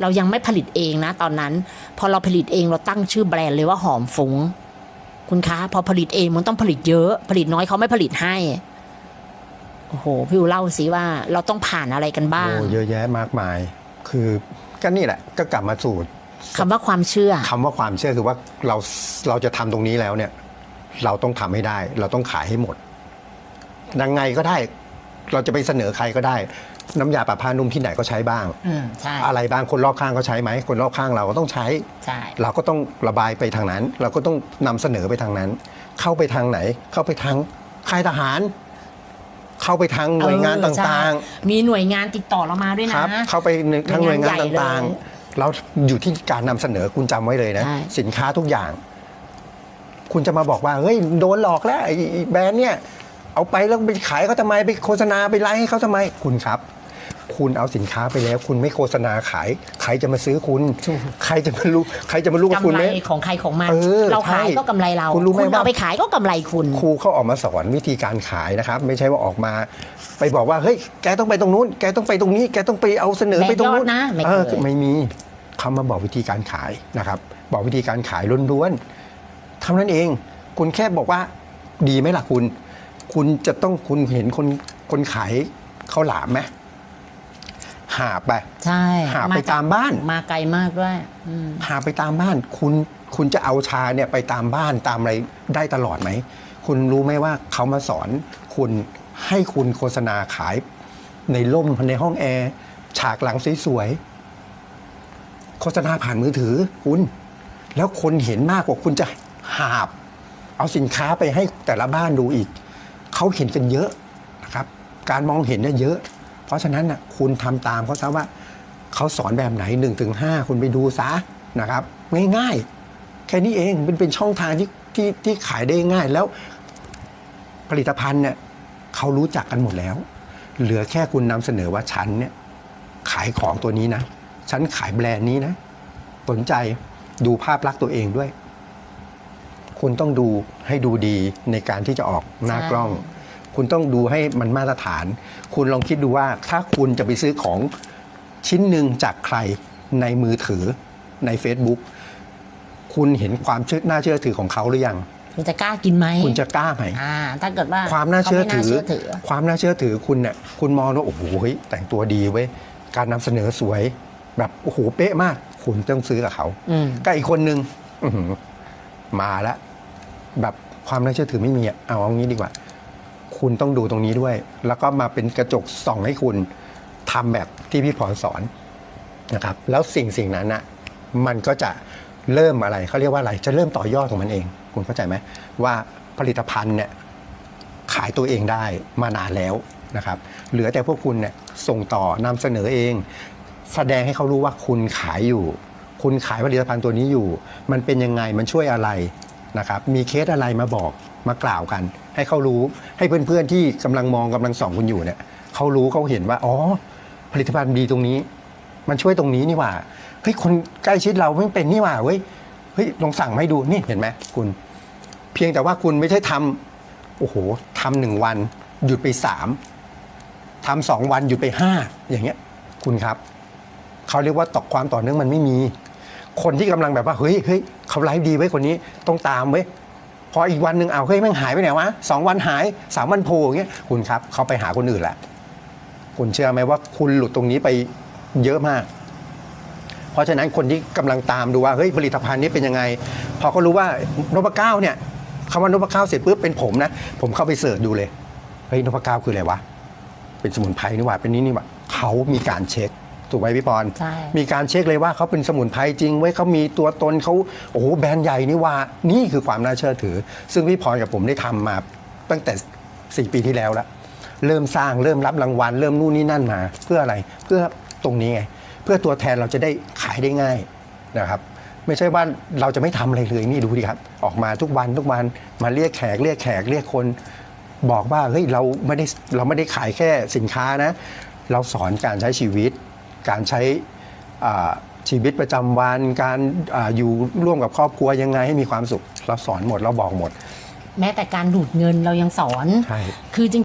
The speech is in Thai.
เรายังไม่ผลิตเองนะ ตอนนั้น พอเราผลิตเองเราตั้งชื่อแบรนด์เลยว่าหอมฟุ้ง คุณคะ พอผลิตเองมันต้องผลิตเยอะ ผลิตน้อยเขาไม่ผลิตให้โอ้โหพี่อูเล่าสิว่าเราต้องผ่านอะไรกันบ้างโอ้เยอะแยะมากมาย คือก็นี่แหละ ก็กลับมาสู่คำว่าความเชื่อคำว่าความเชื่อคือว่าเราเราจะทำตรงนี้แล้วเนี่ย เราต้องทำให้ได้ เราต้องขายให้หมดยังไงก็ได้ เราจะไปเสนอใครก็ได้ น้ำยาปรับผ้านุ่มที่ไหนก็ใช้บ้าง อืมใช่ อะไรบ้างคนรอบข้างก็ใช้ไหมคนรอบข้างเราก็ต้องใช้ ใช่ เราก็ต้องระบายไปทางนั้น เราก็ต้องนำเสนอไปทางนั้น เข้าไปทางไหน เข้าไปทางค่ายทหาร เข้าไปทางหน่วยงานเออตใช่่างมีหน่วยงานติดต่อเรามาด้วยๆนะครับเข้าไปในทางหน่วยงานหน่วยงานใหญ่ต่างเลยๆเราอยู่ที่การนำเสนอคุณจำไว้เลยนะ ใช่ สินค้าทุกอย่าง คุณจะมาบอกว่าเฮ้ยโดนหลอกแล้วไอ้ไอ้แบรนด์เนี่ย เอาไปแล้วไปขายเขาทำไมไปโฆษณาไปไลฟ์ให้เขาทำไมคุณครับ คุณเอาสินค้าไปแล้ว คุณไม่โฆษณาขาย ใครจะมาซื้อคุณถูกใครจะมารู้ใครจะมารู้ว่าคุกำณไรไหมของใครของมันเออเราขายใช่ก็กำไรเราคุณรู้ไหมว่า เอาไปขายก็กำไรคุณ ครูเขาออกมาสอนวิธีการขายนะครับ ไม่ใช่ว่าออกมา ไปบอกว่าเฮ้ยแกต้องไปตรงนู้น แกต้องไปตรงนี้ แกต้องไปเอาเสนอไปตรงนู้นแบ่งยอดนะไม่เคย เออไม่มีเขามาบอกวิธีการขายนะครับ บอกวิธีการขายล้วนๆเท่านั้นเอง คุณแค่บอกว่าดีไหมล่ะคุณ คุณจะต้องคุณเห็นคนคนขายข้าวหลามไหม หาไปใช่หาไปตามบ้าน มาไกลมากด้วยอืมหาไปตามบ้านคุณคุณจะเอาชาเนี่ยไปตามบ้านตามอะไรได้ตลอดไหม คุณรู้ไหมว่าเขามาสอน คุณให้คุณโฆษณาขายในร่มในห้องแอร์ฉากหลังสวยๆโฆษณาผ่านมือถือ คุณ แล้วคนเห็นมากกว่าคุณจะหาบ เอาสินค้าไปให้แต่ละบ้านดูอีก เขาเห็นกันเยอะนะครับ การมองเห็นเนี่ยเยอะเพ ราะฉะนั้นนะคุณทำตามเขาซะว่าเขาสอนแบบไหน1นถึงหคุณไปดูซะนะครับ ง่ายๆ แค่นี้เองเป็นเป็นช่องทางที่ที่ที่ขายได้ง่ายแล้วผลิตภัณฑ์เนี่ยเขารู้จักกันหมดแล้ว เหลือแค่คุณนำเสนอว่าฉันเนี่ยขายของตัวนี้นะ ฉันขายแบรนด์นี้นะ สนใจดูภาพลักษณ์ตัวเองด้วย คุณต้องดูให้ดูดีในการที่จะออกหน้ากล้อง คุณต้องดูให้มันมาตรฐาน คุณลองคิดดูว่าถ้าคุณจะไปซื้อของชิ้นหนึ่งจากใครในมือถือใน Facebook คุณเห็นความเชื่อน่าเชื่อถือของเขาหรือยัง คุณจะกล้ากินไหม คุณจะกล้าไหมอ่าถ้าเกิดว่าความน่าเชื่อถือขไม่น่าเชื่อถือความน่าเชื่อถือคุณเนี่ยคุณมองว่าโอ้โหเฮ้ยแต่งตัวดีเว้ยการนำเสนอสวย แบบโอ้โหเป๊ะมาก คุณต้องซื้อกับเขาอืมก็อีกคนนึงอื้อหือมาแล้วแบบความน่าเชื่อถือไม่มีอะเอาเอางี้ดีกว่า คุณต้องดูตรงนี้ด้วย แล้วก็มาเป็นกระจกส่องให้คุณทำแบบที่พี่พรสอนนะครับ แล้วสิ่งสิ่งนั้นนะมันก็จะเริ่มอะไรเขาเรียกว่าอะไร จะเริ่มต่อยอดของมันเอง คุณเข้าใจไหมว่าผลิตภัณฑ์เนี่ยขายตัวเองได้มานานแล้วนะครับ เหลือแต่พวกคุณเนี่ยส่งต่อนำเสนอเอง แสดงให้เขารู้ว่าคุณขายอยู่ คุณขายผลิตภัณฑ์ตัวนี้อยู่ มันเป็นยังไงมันช่วยอะไรนะครับ มีเคสอะไรมาบอกมากล่าวกัน ให้เขารู้ให้เพื่อนๆที่กำลังมองกำลังส่องคุณอยู่เนี่ยเขารู้เขาเห็นว่าอ๋อผลิตภัณฑ์ดีตรงนี้ มันช่วยตรงนี้นี่หว่าเฮ้ยคนใกล้ชิดเราไม่เป็นนี่หว่าเว้ยเฮ้ยลองสั่งมาให้ดูนี่เห็นไหมคุณ เพียงแต่ว่าคุณไม่ใช่ทำโอ้โหทำหนึ่งวัน หยุดไปสามทำสองวันหยุดไปห้าอย่างเงี้ย คุณครับเขาเรียกว่าตอกความต่อเนื่องมันไม่มี คนที่กำลังแบบว่าเฮ้ยเฮ้ยเขาไลฟ์ดีไว้คนนี้ต้องตามไว้ พออีกวันหนึ่งเอาเฮ้ยแม่งหายไปไหนวะสองวันหายสามวันโผล่อย่างเงี้ยคุณครับเขาไปหาคนอื่นแหละคุณเชื่อไหมว่าคุณหลุดตรงนี้ไปเยอะมาก เพราะฉะนั้นคนที่กำลังตามดูว่าเฮ้ยผลิตภัณฑ์นี้เป็นยังไง พอเขารู้ว่านพเก้าเนี่ยคำว่านพเก้าเสร็จปุ๊บเป็นผมนะ ผมเข้าไปเสิร์ชดูเลยเฮ้ยนพเก้าคืออะไรวะเป็นสมุนไพรนี่หว่าเป็นนี้นี่หว่าเขามีการเช็ค ถูกไหมพี่ปอนใช่ มีการเช็คเลยว่าเขาเป็นสมุนไพรจริงไว้ยเขามีตัวตนเขาโอ้โหแบรนด์ใหญ่นี่ว่า นี่คือความน่าเชื่อถือ ซึ่งพี่พรกับผมได้ทำมาตั้งแต่ 4 ปีที่แล้วแล้วเริ่มสร้างเริ่มรับรางวัล เริ่มนู่นนี่นั่นมา เพื่ออะไรเพื่อตรงนี้ไง เพื่อตัวแทนเราจะได้ขายได้ง่ายนะครับ ไม่ใช่ว่าเราจะไม่ทำอะไรเลยนี่ดูดิครับ ออกมาทุกวันทุกวันมาเรียกแขกเรียกแขกเรียกคน บอกว่าเฮ้ยเราไม่ได้เราไม่ได้ขายแค่สินค้านะ เราสอนการใช้ชีวิต การใช้อ่าชีวิตประจำวัน การอาอยู่ร่วมกับครอบครัวยังไงให้มีความสุขเราสอนหมดเราบอกหมด แม้แต่การดูดเงินเรายังสอนใช่คือจ